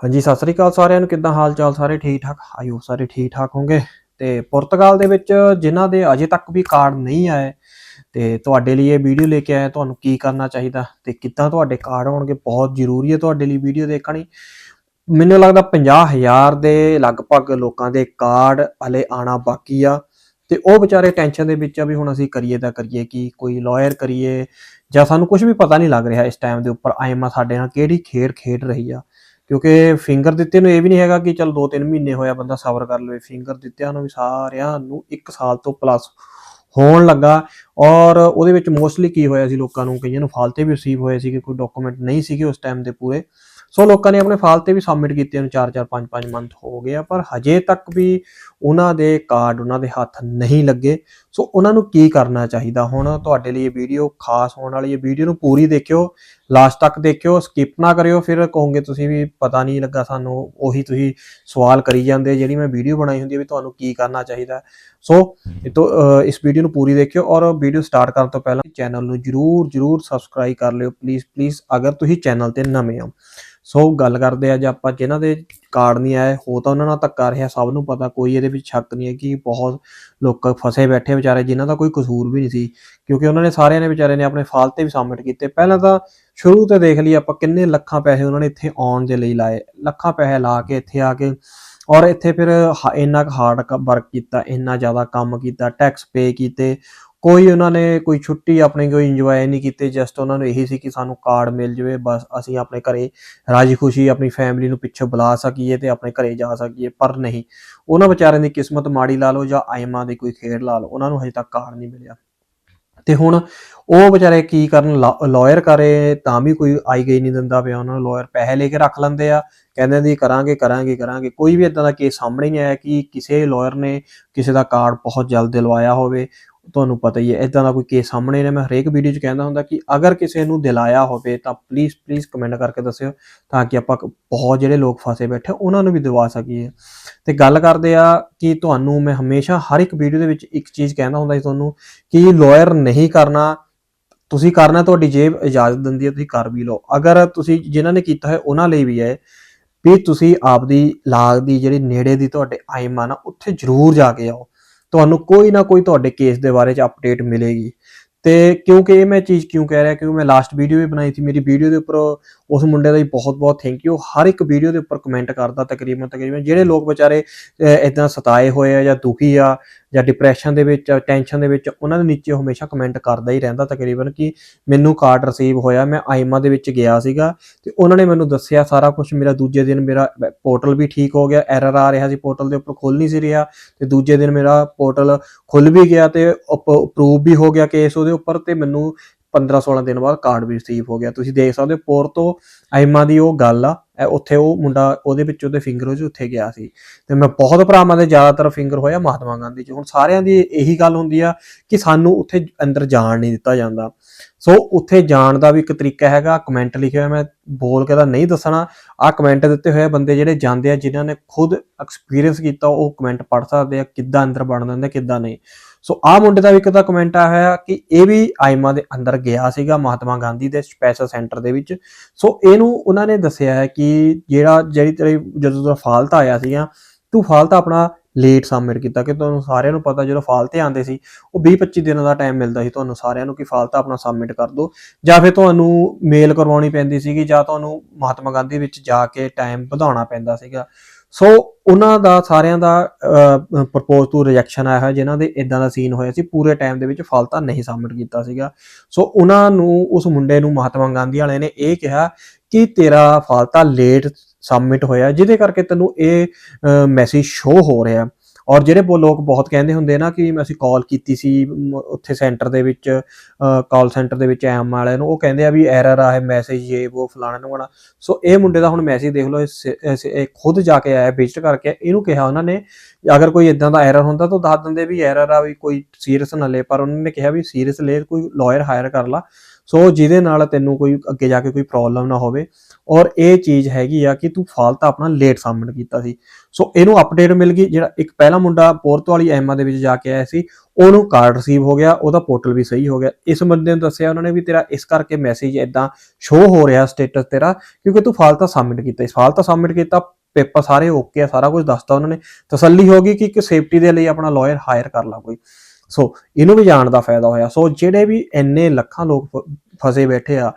ਹਾਂਜੀ, ਸਤਿ ਸ੍ਰੀ ਅਕਾਲ ਸਾਰਿਆਂ ਨੂੰ। ਕਿੱਦਾਂ ਹਾਲ ਚਾਲ ਸਾਰੇ ਠੀਕ ਠਾਕ ਆਇਓ ਸਾਰੇ ਠੀਕ ਠਾਕ ਹੋਗੇ ਤੇ ਪੁਰਤਗਾਲ ਦੇ ਵਿੱਚ ਜਿਨ੍ਹਾਂ ਦੇ ਅਜੇ ਤੱਕ ਵੀ ਕਾਰਡ ਨਹੀਂ ਆਏ, ਤੇ ਤੁਹਾਡੇ ਲਈ ਇਹ ਵੀਡੀਓ ਲੈ ਕੇ ਆਇਆ ਤੁਹਾਨੂੰ ਕੀ ਕਰਨਾ ਚਾਹੀਦਾ ਤੇ ਕਿੱਦਾਂ ਤੁਹਾਡੇ ਕਾਰਡ ਆਉਣਗੇ ਬਹੁਤ ਜ਼ਰੂਰੀ ਹੈ ਤੁਹਾਡੇ ਲਈ ਵੀਡੀਓ ਦੇਖਣੀ। ਮੈਨੂੰ ਲੱਗਦਾ 50000 ਦੇ ਲਗਭਗ ਲੋਕਾਂ ਦੇ ਕਾਰਡ ਹਲੇ ਆਣਾ ਬਾਕੀ ਆ, ਤੇ ਉਹ ਵਿਚਾਰੇ ਟੈਨਸ਼ਨ ਦੇ ਵਿੱਚ ਆ ਵੀ ਹੁਣ ਅਸੀਂ ਕਰੀਏ ਤਾਂ ਕਰੀਏ, ਕੀ ਕੋਈ ਲਾਇਰ ਕਰੀਏ, ਜਾਂ ਸਾਨੂੰ ਕੁਝ ਵੀ ਪਤਾ ਨਹੀਂ ਲੱਗ ਰਿਹਾ ਇਸ ਟਾਈਮ ਦੇ ਉੱਪਰ। ਆਈਮਾ ਸਾਡੇ ਨਾਲ ਕਿਹੜੀ ਖੇਡ ਖੇਡ ਰਹੀ ਆ। ਕਿਉਂਕਿ ਫਿੰਗਰ ਦਿੱਤੇ ਨੂੰ ਇਹ ਵੀ ਨਹੀਂ ਹੈਗਾ ਕਿ ਚਲ 2-3 ਮਹੀਨੇ ਹੋਇਆ ਬੰਦਾ ਸਬਰ ਕਰ ਲਵੇ। ਫਿੰਗਰ ਦਿੱਤਿਆਂ ਨੂੰ ਵੀ ਸਾਰਿਆਂ ਨੂੰ 1 ਸਾਲ ਤੋਂ ਪਲੱਸ ਹੋਣ ਲੱਗਾ। ਔਰ ਉਹਦੇ ਵਿੱਚ ਮੋਸਟਲੀ ਕੀ ਹੋਇਆ ਸੀ ਲੋਕਾਂ ਨੂੰ? ਕਈਆਂ ਨੂੰ ਫਾਲਤੇ ਵੀ ਰਿਸੀਵ ਹੋਏ ਸੀ ਕਿ ਕੋਈ ਡਾਕੂਮੈਂਟ ਨਹੀਂ ਸੀਗੇ ਉਸ ਟਾਈਮ ਦੇ ਪੂਰੇ। ਸੋ ਲੋਕਾਂ ਨੇ ਆਪਣੇ ਫਾਲਤੇ ਵੀ ਸਬਮਿਟ ਕੀਤੇ ਨੂੰ 4-4 5-5 ਮੰਥ ਹੋ ਗਏ ਆ, ਪਰ ਹਜੇ ਤੱਕ ਵੀ ਉਹਨਾਂ ਦੇ ਕਾਰਡ ਉਹਨਾਂ ਦੇ ਹੱਥ ਨਹੀਂ ਲੱਗੇ। ਸੋ ਉਹਨਾਂ ਨੂੰ ਕੀ ਕਰਨਾ ਚਾਹੀਦਾ ਹੁਣ? ਤੁਹਾਡੇ ਲਈ ਇਹ ਵੀਡੀਓ ਖਾਸ ਹੋਣ ਵਾਲੀ ਹੈ। ਵੀਡੀਓ ਨੂੰ ਪੂਰੀ ਦੇਖਿਓ ਲਾਸਟ ਤੱਕ ਦੇਖਿਓ ਸਕਿਪ ਨਾ ਕਰਿਓ। ਫਿਰ ਕਹੋਗੇ ਤੁਸੀਂ ਵੀ ਪਤਾ ਨਹੀਂ ਲੱਗਾ ਸਾਨੂੰ, ਉਹੀ ਤੁਸੀਂ ਸਵਾਲ ਕਰੀ ਜਾਂਦੇ, ਜਿਹੜੀ ਮੈਂ ਵੀਡੀਓ ਬਣਾਈ ਹੁੰਦੀ ਹੈ ਵੀ ਤੁਹਾਨੂੰ ਕੀ ਕਰਨਾ ਚਾਹੀਦਾ। ਸੋ ਇਹ ਇਸ ਵੀਡੀਓ ਨੂੰ ਪੂਰੀ ਦੇਖਿਓ ਔਰ ਵੀਡੀਓ ਸਟਾਰਟ ਕਰਨ ਤੋਂ ਪਹਿਲਾਂ ਚੈਨਲ ਨੂੰ ਜਰੂਰ ਜਰੂਰ ਸਬਸਕ੍ਰਾਈਬ ਕਰ ਲਿਓ। ਪਲੀਜ਼ ਪਲੀਜ਼ ਅਗਰ ਤੁਸੀਂ ਚੈਨਲ ਤੇ ਨਵੇਂ ਹੋ ਸੋ ਗੱਲ ਕਰਦੇ ਆ ਜੇ ਆਪਾਂ ਜਿਹਨਾਂ ਦੇ ਕਾਰਡ ਨਹੀਂ ਆਏ, ਹੋ ਤਾਂ ਉਹਨਾਂ ਨਾਲ ਧੱਕਾ ਰਿਹਾ, ਸਭ ਨੂੰ ਪਤਾ, ਕੋਈ ਇਹਦੇ ਵਿੱਚ ਸ਼ੱਕ ਨਹੀਂ ਹੈ ਕਿ ਬਹੁਤ ਲੋਕ ਫਸੇ ਬੈਠੇ ਵਿਚਾਰੇ, ਜਿਨ੍ਹਾਂ ਦਾ ਕੋਈ ਕਸੂਰ ਵੀ ਨਹੀਂ ਸੀ, ਕਿਉਂਕਿ ਉਹਨਾਂ ਨੇ ਸਾਰਿਆਂ ਨੇ ਵਿਚਾਰੇ ਨੇ ਆਪਣੇ ਫਾਲਤੇ ਵੀ ਸਬਮਿਟ ਕੀਤੇ। ਪਹਿਲਾਂ ਤਾਂ ਸ਼ੁਰੂ ਤੇ ਦੇਖ ਲਈ ਆਪਾਂ ਕਿੰਨੇ ਲੱਖਾਂ ਪੈਸੇ ਉਹਨਾਂ ਨੇ ਇੱਥੇ ਆਉਣ ਦੇ ਲਈ ਲਾਏ, ਲੱਖਾਂ ਪੈਸੇ ਲਾ ਕੇ ਇੱਥੇ ਆ ਕੇ, ਔਰ ਇੱਥੇ ਫਿਰ ਇੰਨਾ ਕੁ ਹਾਰਡ ਵਰਕ ਕੀਤਾ, ਇੰਨਾ ਜ਼ਿਆਦਾ ਕੰਮ ਕੀਤਾ ਟੈਕਸ ਪੇ ਕੀਤੇ ਕੋਈ ਉਹਨਾਂ ਨੇ ਕੋਈ ਛੁੱਟੀ ਆਪਣੀ ਕੋਈ ਇੰਜੋਏ ਨਹੀਂ ਕੀਤੀ ਜਸਟ ਉਹਨਾਂ ਨੂੰ ਇਹੀ ਸੀ ਕਿ ਸਾਨੂੰ ਕਾਰਡ ਮਿਲ ਜਾਵੇ, ਬਸ ਅਸੀਂ ਆਪਣੇ ਘਰੇ ਰਾਜੀ ਖੁਸ਼ੀ ਆਪਣੀ ਫੈਮਿਲੀ ਨੂੰ ਪਿੱਛੇ ਬੁਲਾ ਸਕੀਏ ਤੇ ਆਪਣੇ ਘਰੇ ਜਾ ਸਕੀਏ, ਪਰ ਨਹੀਂ। ਉਹਨਾਂ ਵਿਚਾਰਿਆਂ ਦੀ ਕਿਸਮਤ ਮਾੜੀ ਲਾ ਲਓ ਜਾਂ ਆਇਮਾ ਦੀ ਕੋਈ ਖੇਡ ਲਾ ਲਓ, ਉਹਨਾਂ ਨੂੰ ਹਜੇ ਤੱਕ ਕਾਰਡ ਨਹੀਂ ਮਿਲਿਆ। ਤੇ ਹੁਣ ਉਹ ਵਿਚਾਰੇ ਕੀ ਕਰਨ ਲਾਇਰ ਕਰੇ, ਤਾਂ ਵੀ ਕੋਈ ਆਈ ਗਈ ਨਹੀਂ ਦਿੰਦਾ ਪਿਆ, ਉਹਨਾਂ ਨੂੰ ਲਾਇਰ ਪੈਸੇ ਲੈ ਕੇ ਰੱਖ ਲੈਂਦੇ ਆ, ਕਹਿੰਦੇ ਦੀ ਕਰਾਂਗੇ ਕਰਾਂਗੇ ਕਰਾਂਗੇ, ਕੋਈ ਵੀ ਇਦਾਂ ਦਾ ਕੇਸ ਸਾਹਮਣੇ ਨਹੀਂ ਆਇਆ ਕਿ ਕਿਸੇ ਲਾਇਰ ਨੇ ਕਿਸੇ ਦਾ ਕਾਰਡ ਬਹੁਤ ਜਲਦ ਦਿਲਵਾਇਆ ਹੋਵੇ ਤੁਹਾਨੂੰ ਪਤਾ ਹੀ ਹੈ ਇਦਾਂ ਦਾ ਕੋਈ ਕੇਸ ਸਾਹਮਣੇ ਨੇ ਮੈਂ ਹਰੇਕ ਵੀਡੀਓ 'ਚ ਕਹਿੰਦਾ ਹੁੰਦਾ ਕਿ ਅਗਰ ਕਿਸੇ ਨੂੰ ਦਿਲਾਇਆ ਹੋਵੇ ਤਾਂ ਪਲੀਜ਼ ਪਲੀਜ਼ ਕਮੈਂਟ ਕਰਕੇ ਦੱਸਿਓ ਤਾਂ ਕਿ ਆਪਾਂ ਬਹੁਤ ਜਿਹੜੇ ਲੋਕ ਫਸੇ ਬੈਠੇ ਉਹਨਾਂ ਨੂੰ ਵੀ ਦਿਵਾ ਸਕੀਏ। ਤੇ ਗੱਲ ਕਰਦੇ ਆ ਕਿ ਤੁਹਾਨੂੰ ਮੈਂ ਹਮੇਸ਼ਾ ਹਰ ਇੱਕ ਵੀਡੀਓ ਦੇ ਵਿੱਚ ਇੱਕ ਚੀਜ਼ ਕਹਿੰਦਾ ਹੁੰਦਾ ਸੀ ਤੁਹਾਨੂੰ ਕਿ ਲਾਇਰ ਨਹੀਂ ਕਰਨਾ, ਤੁਸੀਂ ਕਰਨਾ ਤੁਹਾਡੀ ਜੇਬ ਇਜਾਜ਼ਤ ਦਿੰਦੀ ਹੈ, ਤੁਸੀਂ ਕਰ ਵੀ ਲਓ। ਅਗਰ ਤੁਸੀਂ ਜਿਨ੍ਹਾਂ ਨੇ ਕੀਤਾ ਹੈ, ਉਹਨਾਂ ਲਈ ਵੀ ਹੈ ਵੀ ਤੁਸੀਂ ਆਪਦੀ ਲਾਗ ਦੀ ਜਿਹੜੀ ਨੇੜੇ ਦੀ ਤੁਹਾਡੇ ਆਈਮ ਆ ਨਾ ਉੱਥੇ ਜ਼ਰੂਰ ਜਾ ਕੇ ਆਓ। ਤੁਹਾਨੂੰ ਕੋਈ ਨਾ ਕੋਈ ਤੁਹਾਡੇ ਕੇਸ ਦੇ ਬਾਰੇ ਚ ਅਪਡੇਟ ਮਿਲੇਗੀ। ਤੇ ਕਿਉਂਕਿ ਇਹ ਮੈਂ ਚੀਜ਼ ਕਿਉਂ ਕਹਿ ਰਿਹਾ, ਕਿਉਂਕਿ ਮੈਂ ਲਾਸਟ ਵੀਡੀਓ ਵੀ ਬਣਾਈ ਸੀ, ਮੇਰੀ ਵੀਡੀਓ ਦੇ ਉੱਪਰ ਉਸ ਮੁੰਡੇ ਦਾ ਵੀ ਬਹੁਤ ਬਹੁਤ ਥੈਂਕ ਯੂ ਹਰ ਇੱਕ ਵੀਡੀਓ ਦੇ ਉੱਪਰ ਕਮੈਂਟ ਕਰਦਾ ਤਕਰੀਬਨ ਤਕਰੀਬਨ। ਜਿਹੜੇ ਲੋਕ ਵਿਚਾਰੇ ਇਦਾਂ ਸਤਾਏ ਹੋਏ ਆ ਜਾਂ ਦੁਖੀ ਆ ਜਾਂ ਡਿਪਰੈਸ਼ਨ ਦੇ ਵਿੱਚ ਟੈਨਸ਼ਨ ਦੇ ਵਿੱਚ, ਉਹਨਾਂ ਦੇ ਨੀਚੇ ਹਮੇਸ਼ਾ ਕਮੈਂਟ ਕਰਦਾ ਹੀ ਰਹਿੰਦਾ ਤਕਰੀਬਨ ਕਿ ਮੈਨੂੰ ਕਾਰਡ ਰਿਸੀਵ ਹੋਇਆ, ਮੈਂ ਆਈਮਾ ਦੇ ਵਿੱਚ ਗਿਆ ਸੀਗਾ ਤੇ ਉਹਨਾਂ ਨੇ ਮੈਨੂੰ ਦੱਸਿਆ ਸਾਰਾ ਕੁਝ ਮੇਰਾ ਦੂਜੇ ਦਿਨ ਮੇਰਾ ਪੋਰਟਲ ਵੀ ਠੀਕ ਹੋ ਗਿਆ ਐਰਰ ਆ ਰਿਹਾ ਸੀ ਪੋਰਟਲ ਦੇ ਉੱਪਰ ਖੁੱਲ ਨਹੀਂ ਸੀ ਰਿਹਾ ਤੇ ਦੂਜੇ ਦਿਨ ਮੇਰਾ ਪੋਰਟਲ ਖੁੱਲ ਵੀ ਗਿਆ ਤੇ ਅਪਰੂਵ ਵੀ ਹੋ ਗਿਆ ਕੇਸ ਉਹਦੇ ਉੱਪਰ ਤੇ ਮੈਨੂੰ 15-16 ਦਿਨ ਬਾਅਦ ਕਾਰਡ ਵੀ ਰਿਸੀਵ ਹੋ ਗਿਆ। ਤੁਸੀਂ ਦੇਖ ਸਕਦੇ ਹੋ ਪੋਰ ਤੋਂ ਦੀ ਉਹ ਗੱਲ ਆ ਉੱਥੇ ਉਹ ਮੁੰਡਾ ਉਹਦੇ ਵਿੱਚ ਉਹਦੇ ਫਿੰਗਰ ਉਹ ਉੱਥੇ ਗਿਆ ਸੀ। ਤੇ ਮੈਂ ਬਹੁਤ ਭਰਾਵਾਂ ਦੇ ਜ਼ਿਆਦਾਤਰ ਫਿੰਗਰ ਹੋਇਆ ਮਹਾਤਮਾ ਗਾਂਧੀ ਜੀ। ਹੁਣ ਸਾਰਿਆਂ ਦੀ ਇਹੀ ਗੱਲ ਹੁੰਦੀ ਆ ਕਿ ਸਾਨੂੰ ਉੱਥੇ ਅੰਦਰ ਜਾਣ ਨਹੀਂ ਦਿੱਤਾ ਜਾਂਦਾ। ਸੋ ਉੱਥੇ ਜਾਣ ਦਾ ਵੀ ਇੱਕ ਤਰੀਕਾ ਹੈਗਾ ਕਮੈਂਟ ਲਿਖਿਆ ਹੋਇਆ ਮੈਂ, ਬੋਲ ਕੇ ਤਾਂ ਨਹੀਂ ਦੱਸਣਾ। ਆ ਕਮੈਂਟ ਦਿੱਤੇ ਹੋਏ ਬੰਦੇ ਜਿਹੜੇ ਜਾਂਦੇ ਆ, ਜਿਨ੍ਹਾਂ ਨੇ ਖੁਦ ਐਕਸਪੀਰੀਅੰਸ ਕੀਤਾ, ਉਹ ਕਮੈਂਟ ਪੜ੍ਹ ਸਕਦੇ ਆ, ਕਿੱਦਾਂ ਅੰਦਰ ਬਣ ਦਿੰਦੇ, ਕਿੱਦਾਂ ਨਹੀਂ। ਸੋ ਆ ਮੁੰਡੇ ਦਾ ਵੀ ਇੱਕ ਤਾਂ ਕਮੈਂਟ ਆਇਆ ਹੋਇਆ ਕਿ ਇਹ ਵੀ ਆਇਮਾ ਦੇ ਅੰਦਰ ਗਿਆ ਸੀਗਾ ਮਹਾਤਮਾ ਗਾਂਧੀ ਦੇ ਸਪੈਸ਼ਲ ਸੈਂਟਰ ਦੇ ਵਿੱਚ। ਸੋ ਇਹਨੂੰ ਉਹਨਾਂ ਨੇ ਦੱਸਿਆ ਹੈ ਕਿ ਜਿਹੜਾ, ਜਿਹੜੀ ਤੇਰੀ ਜਦੋਂ ਤੇਰਾ ਫਾਲਤਾ ਆਇਆ ਸੀਗਾ, ਤੂੰ ਫਾਲਤਾ ਆਪਣਾ ਲੇਟ ਸਬਮਿਟ ਕੀਤਾ ਕਿ ਤੁਹਾਨੂੰ ਸਾਰਿਆਂ ਨੂੰ ਪਤਾ ਜਦੋਂ ਫਾਲਤੇ ਆਉਂਦੇ ਸੀ, ਉਹ 20-25 ਦਿਨਾਂ ਦਾ ਟਾਈਮ ਮਿਲਦਾ ਸੀ ਤੁਹਾਨੂੰ ਸਾਰਿਆਂ ਨੂੰ ਕਿ ਫਾਲਤਾ ਆਪਣਾ ਸਬਮਿਟ ਕਰ ਦਿਓ ਜਾਂ ਫਿਰ ਤੁਹਾਨੂੰ ਮੇਲ ਕਰਵਾਉਣੀ ਪੈਂਦੀ ਸੀਗੀ ਜਾਂ ਤੁਹਾਨੂੰ ਮਹਾਤਮਾ ਗਾਂਧੀ ਵਿੱਚ ਜਾ ਕੇ ਟਾਈਮ ਵਧਾਉਣਾ ਪੈਂਦਾ ਸੀਗਾ। ਸੋ ਉਹਨਾਂ ਦਾ ਸਾਰਿਆਂ ਦਾ ਪ੍ਰਪੋਜ਼ ਟੂ ਰਿਜੈਕਸ਼ਨ ਆਇਆ ਹੋਇਆ, ਜਿਨ੍ਹਾਂ ਦੇ ਇਦਾਂ ਦਾ ਸੀਨ ਹੋਇਆ ਸੀ, ਪੂਰੇ ਟਾਈਮ ਦੇ ਵਿੱਚ ਫਾਲਤਾ ਨਹੀਂ ਸਬਮਿਟ ਕੀਤਾ ਸੀਗਾ। ਸੋ ਉਹਨਾਂ ਨੂੰ, ਉਸ ਮੁੰਡੇ ਨੂੰ ਮਹਾਤਮਾ ਗਾਂਧੀ ਵਾਲਿਆਂ ਨੇ ਇਹ ਕਿਹਾ ਕਿ ਤੇਰਾ ਫਾਲਤਾ ਲੇਟ ਸਬਮਿਟ ਹੋਇਆ, ਜਿਹਦੇ ਕਰਕੇ ਤੈਨੂੰ ਇਹ ਮੈਸੇਜ ਸ਼ੋ ਹੋ ਰਿਹਾ। ਔਰ ਜਿਹੜੇ ਬੋ ਲੋਕ ਬਹੁਤ ਕਹਿੰਦੇ ਹੁੰਦੇ ਨਾ ਕਿ ਅਸੀਂ ਕਾਲ ਕੀਤੀ ਸੀ ਉੱਥੇ ਸੈਂਟਰ ਦੇ ਵਿੱਚ ਕਾਲ ਸੈਂਟਰ ਦੇ ਵਿੱਚ ਐਮ ਵਾਲਿਆਂ ਨੂੰ, ਉਹ ਕਹਿੰਦੇ ਆ ਵੀ ਐਰਰ ਆ ਹੈ ਮੈਸੇਜ ਇਹ ਉਹ ਫਲਾਣਾ ਨੂੰ ਸੋ ਇਹ ਮੁੰਡੇ ਦਾ ਹੁਣ ਮੈਸੇਜ ਦੇਖ ਲਓ, ਇਹ ਖੁਦ ਜਾ ਕੇ ਆਇਆ ਵਿਜ਼ਿਟ ਕਰਕੇ ਇਹਨੂੰ ਕਿਹਾ ਉਹਨਾਂ ਨੇ, ਅਗਰ ਕੋਈ ਇਦਾਂ ਦਾ ਐਰਰ ਹੁੰਦਾ ਤਾਂ ਦੱਸ ਦਿੰਦੇ ਵੀ ਐਰਰ ਆ ਵੀ ਕੋਈ ਸੀਰੀਅਸ ਨਾ ਲੈ, ਪਰ ਉਹਨਾਂ ਨੇ ਕਿਹਾ ਵੀ ਸੀਰੀਅਸ ਲੈ, ਕੋਈ ਲਾਇਰ ਹਾਇਰ ਕਰ ਲਾ। ਸੋ ਜਿਹਦੇ ਨਾਲ ਤੈਨੂੰ ਕੋਈ ਅੱਗੇ ਜਾ ਕੇ ਕੋਈ ਪ੍ਰੋਬਲਮ ਨਾ ਹੋਵੇ। ਔਰ ਇਹ ਚੀਜ਼ ਹੈਗੀ ਆ ਕਿ ਤੂੰ ਫਾਲ ਆਪਣਾ ਲੇਟ ਸਬਮਿਟ ਕੀਤਾ ਸੀ। ਸੋ ਇਹਨੂੰ ਅਪਡੇਟ ਮਿਲ ਗਈ। ਜਿਹੜਾ ਇੱਕ ਪਹਿਲਾ ਮੁੰਡਾ ਪੋਰਤ ਵਾਲੀ ਐਮਾ ਦੇ ਵਿੱਚ ਜਾ ਕੇ ਆਇਆ ਸੀ, ਉਹਨੂੰ ਕਾਰਡ ਰਿਸੀਵ ਹੋ ਗਿਆ, ਉਹਦਾ ਪੋਰਟਲ ਵੀ ਸਹੀ ਹੋ ਗਿਆ। ਇਸ ਬੰਦੇ ਨੂੰ ਦੱਸਿਆ ਉਹਨਾਂ ਨੇ ਵੀ ਤੇਰਾ ਇਸ ਕਰਕੇ ਮੈਸੇਜ ਇਦਾਂ ਸ਼ੋ ਹੋ ਰਿਹਾ ਸਟੇਟਸ ਤੇਰਾ, ਕਿਉਂਕਿ ਤੂੰ ਫਾਲ ਸਬਮਿਟ ਕੀਤਾ। ਇਸ ਫਾਲ ਸਬਮਿਟ ਕੀਤਾ ਪੇਪਰ ਸਾਰੇ ਓਕੇ ਆ, ਸਾਰਾ ਕੁਝ ਦੱਸਤਾ ਉਹਨਾਂ ਨੇ। ਤਸੱਲੀ ਹੋ ਗਈ ਕਿ ਇੱਕ ਸੇਫਟੀ ਦੇ ਲਈ ਆਪਣਾ ਲਾਇਰ ਹਾਇਰ ਕਰ ਲਾ ਕੋਈ। ਸੋ ਇਹਨੂੰ ਵੀ ਜਾਣ ਦਾ ਫਾਇਦਾ ਹੋਇਆ। ਸੋ ਜਿਹੜੇ ਵੀ ਇੰਨੇ ਲੱਖਾਂ ਲੋਕ ਫਸੇ ਬੈਠੇ ਆ,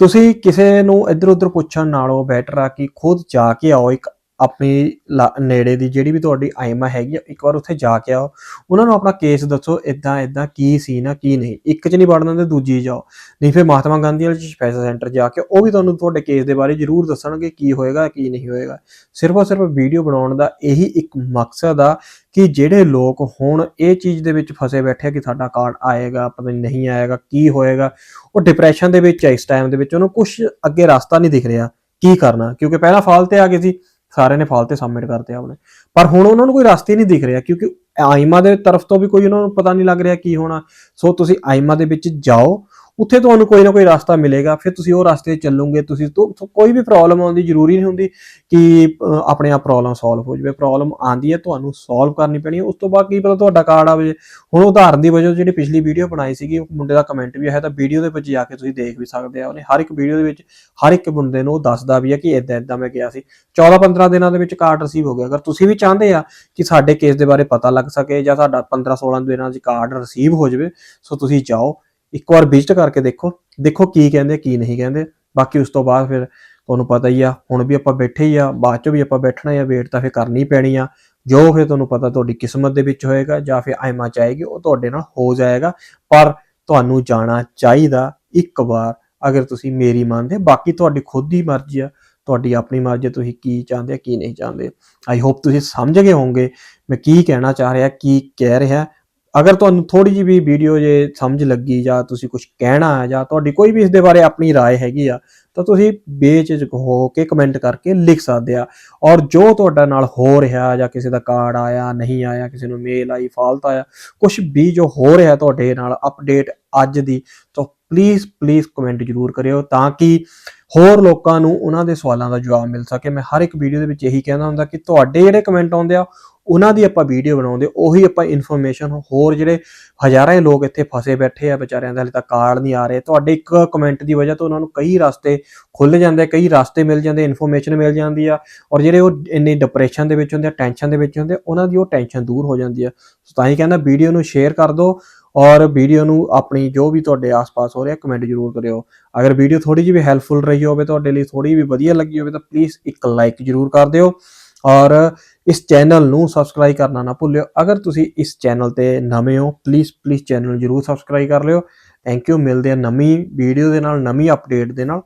ਤੁਸੀਂ ਕਿਸੇ ਨੂੰ ਇੱਧਰ ਉੱਧਰ ਪੁੱਛਣ ਨਾਲੋਂ ਬੈਟਰ ਆ ਕਿ ਖੁਦ ਜਾ ਕੇ ਆਓ, ਇੱਕ ਆਪਣੀ ਲਾ- ਨੇੜੇ ਦੀ ਜਿਹੜੀ ਵੀ ਤੁਹਾਡੀ ਆਈਮਾ ਹੈਗੀ ਆ, ਇੱਕ ਵਾਰ ਉੱਥੇ ਜਾ ਕੇ ਆਓ। ਉਹਨਾਂ ਨੂੰ ਆਪਣਾ ਕੇਸ ਦੱਸੋ ਇਦਾਂ ਇਦਾਂ ਕੀ ਸੀ ਨਾ ਕੀ ਨਹੀਂ। ਇੱਕ ਚ ਨਹੀਂ ਵੜਨ ਦਿੰਦੇ ਦੂਜੀ 'ਚ ਜਾਓ। ਨਹੀਂ ਫਿਰ ਮਹਾਤਮਾ ਗਾਂਧੀ ਵਾਲੇ ਸਪੈਸ਼ਲ ਸੈਂਟਰ ਜਾ ਕੇ ਉਹ ਵੀ ਤੁਹਾਨੂੰ ਤੁਹਾਡੇ ਕੇਸ ਦੇ ਬਾਰੇ ਜ਼ਰੂਰ ਦੱਸਣਗੇ ਕੀ ਹੋਏਗਾ ਕੀ ਨਹੀਂ ਹੋਏਗਾ। ਸਿਰਫ ਔਰ ਸਿਰਫ ਵੀਡੀਓ ਬਣਾਉਣ ਦਾ ਇਹੀ ਇੱਕ ਮਕਸਦ ਆ ਕਿ ਜਿਹੜੇ ਲੋਕ ਹੁਣ ਇਹ ਚੀਜ਼ ਦੇ ਵਿੱਚ ਫਸੇ ਬੈਠੇ ਆ ਕਿ ਸਾਡਾ ਕਾਰਡ ਆਏਗਾ ਪਤਾ ਨਹੀਂ ਆਏਗਾ ਕੀ ਹੋਏਗਾ ਉਹ ਡਿਪਰੈਸ਼ਨ ਦੇ ਵਿੱਚ ਇਸ ਟਾਈਮ ਦੇ ਵਿੱਚ। ਉਹਨੂੰ ਕੁਝ ਅੱਗੇ ਰਸਤਾ ਨਹੀਂ ਦਿਖ ਰਿਹਾ ਕੀ ਕਰਨਾ। ਕਿਉਂਕਿ ਪਹਿਲਾਂ ਫਾਲ ਤੇ ਆ ਗਏ ਸੀ। ਸਾਰਿਆਂ ਨੇ ਫਾਲ ਤੇ ਸਬਮਿਟ ਕਰਤੇ ਆਪਣੇ ਪਰ ਹੁਣ ਉਹਨਾਂ ਨੂੰ ਕੋਈ ਰਸਤੇ ਹੀ ਨਹੀਂ ਦਿਖ ਰਿਹਾ, ਕਿਉਂਕਿ ਆਈਮਾ ਦੇ ਤਰਫ ਤੋਂ ਵੀ ਕੋਈ ਉਹਨਾਂ ਨੂੰ ਪਤਾ ਨਹੀਂ ਲੱਗ ਰਿਹਾ ਕੀ ਹੋਣਾ। ਸੋ ਤੁਸੀਂ ਆਈਮਾ ਦੇ ਵਿੱਚ ਜਾਓ ਉੱਥੇ ਤੁਹਾਨੂੰ ਕੋਈ ਨਾ ਕੋਈ ਰਸਤਾ ਮਿਲੇਗਾ, ਫਿਰ ਤੁਸੀਂ ਉਹ ਰਸਤੇ 'ਤੇ ਚੱਲੋਗੇ, ਤੁਸੀਂ ਕੋਈ ਵੀ ਪ੍ਰੋਬਲਮ ਆਉਂਦੀ ਜ਼ਰੂਰੀ ਨਹੀਂ ਹੁੰਦੀ ਕਿ ਆਪਣੇ ਆਪ ਪ੍ਰੋਬਲਮ ਸੋਲਵ ਹੋ ਜਾਵੇ। ਪ੍ਰੋਬਲਮ ਆਂਦੀ ਹੈ, ਤੁਹਾਨੂੰ ਸੋਲਵ ਕਰਨੀ ਪੈਣੀ ਹੈ। ਉਸ ਤੋਂ ਬਾਅਦ ਕੀ ਪਤਾ ਤੁਹਾਡਾ ਕਾਰਡ ਆਵੇ ਹੁਣ ਉਦਾਹਰਨ ਦੀ ਵਜ੍ਹਾ ਜਿਹੜੀ ਪਿਛਲੀ ਵੀਡੀਓ ਬਣਾਈ ਸੀਗੀ, ਉਹ ਮੁੰਡੇ ਦਾ ਕਮੈਂਟ ਵੀ ਆਇਆ ਤਾਂ ਵੀਡੀਓ ਦੇ ਵਿੱਚ ਜਾ ਕੇ ਤੁਸੀਂ ਦੇਖ ਵੀ ਸਕਦੇ ਆ ਉਹਨੇ। ਹਰ ਇੱਕ ਵੀਡੀਓ ਦੇ ਵਿੱਚ, ਹਰ ਇੱਕ ਬੰਦੇ ਨੂੰ ਉਹ ਦੱਸਦਾ ਵੀ ਆ ਕਿ ਇਦਾਂ ਇਦਾਂ ਮੈਂ ਗਿਆ ਸੀ। 14 15 ਦਿਨਾਂ ਦੇ ਵਿੱਚ ਕਾਰਡ ਰਿਸੀਵ ਹੋ ਗਿਆ। ਅਗਰ ਤੁਸੀਂ ਵੀ ਚਾਹੁੰਦੇ ਆ ਕਿ ਸਾਡੇ ਕੇਸ ਦੇ ਬਾਰੇ ਪਤਾ ਲੱਗ ਸਕੇ ਜਾਂ ਸਾਡਾ 15 16 ਦਿਨਾਂ 'ਚ ਕਾਰਡ ਰਿਸੀਵ ਹੋ ਜਾਵੇ, ਸੋ ਤੁਸੀਂ ਜਾਓ। ਇੱਕ ਵਾਰ ਵਿਜ਼ਿਟ ਕਰਕੇ ਦੇਖੋ ਦੇਖੋ ਕੀ ਕਹਿੰਦੇ, ਕੀ ਨਹੀਂ ਕਹਿੰਦੇ। ਬਾਕੀ ਉਸ ਤੋਂ ਬਾਅਦ ਫਿਰ ਤੁਹਾਨੂੰ ਪਤਾ ਹੀ ਆ, ਹੁਣ ਵੀ ਆਪਾਂ ਬੈਠੇ ਹੀ ਆ, ਬਾਅਦ ਚ ਵੀ ਆਪਾਂ ਬੈਠਣਾ ਆ ਵੇਟ ਤਾਂ ਫਿਰ ਕਰਨੀ ਪੈਣੀ ਆ। ਜੋ ਫਿਰ ਤੁਹਾਨੂੰ ਪਤਾ ਤੁਹਾਡੀ ਕਿਸਮਤ ਦੇ ਵਿੱਚ ਹੋਏਗਾ ਜਾਂ ਫਿਰ ਆਇਮਾ ਚਾਹੇਗੀ ਉਹ ਤੁਹਾਡੇ ਨਾਲ ਹੋ ਜਾਏਗਾ। ਪਰ ਤੁਹਾਨੂੰ ਜਾਣਾ ਚਾਹੀਦਾ ਇੱਕ ਵਾਰ, ਅਗਰ ਤੁਸੀਂ ਮੇਰੀ ਮੰਨਦੇ, ਬਾਕੀ ਤੁਹਾਡੀ ਖੁਦ ਦੀ ਮਰਜ਼ੀ ਆ, ਤੁਹਾਡੀ ਆਪਣੀ ਮਰਜ਼ੀ ਤੁਸੀਂ ਕੀ ਚਾਹੁੰਦੇ ਆ, ਕੀ ਨਹੀਂ ਚਾਹੁੰਦੇ। ਆਈ ਹੋਪ ਤੁਸੀਂ ਸਮਝ ਗਏ ਹੋਵੋਗੇ ਮੈਂ ਕੀ ਕਹਿਣਾ ਚਾਹ ਰਿਹਾ, ਕੀ ਕਹਿ ਰਿਹਾ। ਅਗਰ ਤੁਹਾਨੂੰ ਥੋੜੀ ਜਿਹੀ ਵੀ ਵੀਡੀਓ ਜੇ ਸਮਝ ਲੱਗੀ ਜਾਂ ਤੁਸੀਂ ਕੁਝ ਕਹਿਣਾ ਹੈ ਜਾਂ ਤੁਹਾਡੀ ਕੋਈ ਵੀ ਇਸ ਦੇ ਬਾਰੇ ਆਪਣੀ رائے ਹੈਗੀ ਆ ਤਾਂ ਤੁਸੀਂ ਬੇਝਿਜਕ ਹੋ ਕੇ ਕਮੈਂਟ ਕਰਕੇ ਲਿਖ ਸਕਦੇ ਆ ਔਰ ਜੋ ਤੁਹਾਡਾ ਨਾਲ ਹੋ ਰਿਹਾ ਜਾਂ ਕਿਸੇ ਦਾ ਕਾਰਡ ਆਇਆ ਨਹੀਂ ਆਇਆ ਕਿਸੇ ਨੂੰ ਮੇਲ ਆਈ ਫਾਲਤ ਆਇਆ ਕੁਝ ਵੀ ਜੋ ਹੋ ਰਿਹਾ ਤੁਹਾਡੇ ਨਾਲ ਅਪਡੇਟ ਅੱਜ ਦੀ ਤਾਂ ਪਲੀਜ਼ ਪਲੀਜ਼ ਕਮੈਂਟ ਜ਼ਰੂਰ ਕਰਿਓ ਤਾਂ ਕਿ ਹੋਰ ਲੋਕਾਂ ਨੂੰ ਉਹਨਾਂ ਦੇ ਸਵਾਲਾਂ ਦਾ ਜਵਾਬ ਮਿਲ ਸਕੇ ਮੈਂ ਹਰ ਇੱਕ ਵੀਡੀਓ ਦੇ ਵਿੱਚ ਇਹੀ ਕਹਿੰਦਾ ਹੁੰਦਾ ਕਿ ਤੁਹਾਡੇ ਜਿਹੜੇ ਕਮੈਂਟ ਆਉਂਦੇ ਆ ਉਹਨਾਂ ਦੀ ਆਪਾਂ ਵੀਡੀਓ ਬਣਾਉਂਦੇ, ਉਹੀ ਆਪਾਂ ਇਨਫੋਰਮੇਸ਼ਨ ਹੋਰ ਜਿਹੜੇ ਹਜ਼ਾਰਾਂ ਲੋਕ ਇੱਥੇ ਫਸੇ ਬੈਠੇ ਆ ਵਿਚਾਰਿਆਂ ਦੇ ਹਲੇ ਤੱਕ ਕਾਰਡ ਨਹੀਂ ਆ ਰਹੇ। ਤੁਹਾਡੇ ਇੱਕ ਕਮੈਂਟ ਦੀ ਵਜ੍ਹਾ ਤੋਂ ਉਹਨਾਂ ਨੂੰ ਕਈ ਰਸਤੇ ਖੁੱਲ ਜਾਂਦੇ ਕਈ ਰਸਤੇ ਮਿਲ ਜਾਂਦੇ ਇਨਫੋਰਮੇਸ਼ਨ ਮਿਲ ਜਾਂਦੀ ਆ ਔਰ ਜਿਹੜੇ ਉਹ ਇੰਨੇ ਡਿਪਰੈਸ਼ਨ ਦੇ ਵਿੱਚ ਹੁੰਦੇ ਆ ਟੈਨਸ਼ਨ ਦੇ ਵਿੱਚ ਹੁੰਦੇ ਉਹਨਾਂ ਦੀ ਉਹ ਟੈਨਸ਼ਨ ਦੂਰ ਹੋ ਜਾਂਦੀ ਆ। ਸੋ ਤਾਂ ਹੀ ਕਹਿੰਦਾ ਵੀਡੀਓ ਨੂੰ ਸ਼ੇਅਰ ਕਰ ਦਿਓ ਔਰ ਵੀਡੀਓ ਨੂੰ ਆਪਣੀ ਜੋ ਵੀ ਤੁਹਾਡੇ ਆਸ-ਪਾਸ ਹੋ ਰਿਹਾ ਕਮੈਂਟ ਜ਼ਰੂਰ ਕਰਿਓ। ਅਗਰ ਵੀਡੀਓ ਥੋੜੀ ਜਿਹੀ ਵੀ ਹੈਲਪਫੁਲ ਰਹੀ ਹੋਵੇ, ਤੁਹਾਡੇ ਲਈ ਥੋੜੀ ਵੀ ਵਧੀਆ ਲੱਗੀ ਹੋਵੇ, ਤਾਂ ਪਲੀਜ਼ ਇੱਕ ਲਾਈਕ ਜ਼ਰੂਰ ਕਰ ਦਿਓ। ਔਰ ਇਸ ਚੈਨਲ ਨੂੰ ਸਬਸਕ੍ਰਾਈਬ ਕਰਨਾ ਨਾ ਭੁੱਲਿਓ। ਅਗਰ ਤੁਸੀਂ ਇਸ ਚੈਨਲ ਤੇ ਨਵੇਂ ਹੋ ਪਲੀਜ਼ ਪਲੀਜ਼ ਚੈਨਲ ਨੂੰ ਜ਼ਰੂਰ ਸਬਸਕ੍ਰਾਈਬ ਕਰ ਲਿਓ। ਥੈਂਕ ਯੂ ਮਿਲਦੇ ਆ ਨਵੀਂ ਵੀਡੀਓ ਦੇ ਨਾਲ, ਨਵੀਂ ਅਪਡੇਟ ਦੇ ਨਾਲ।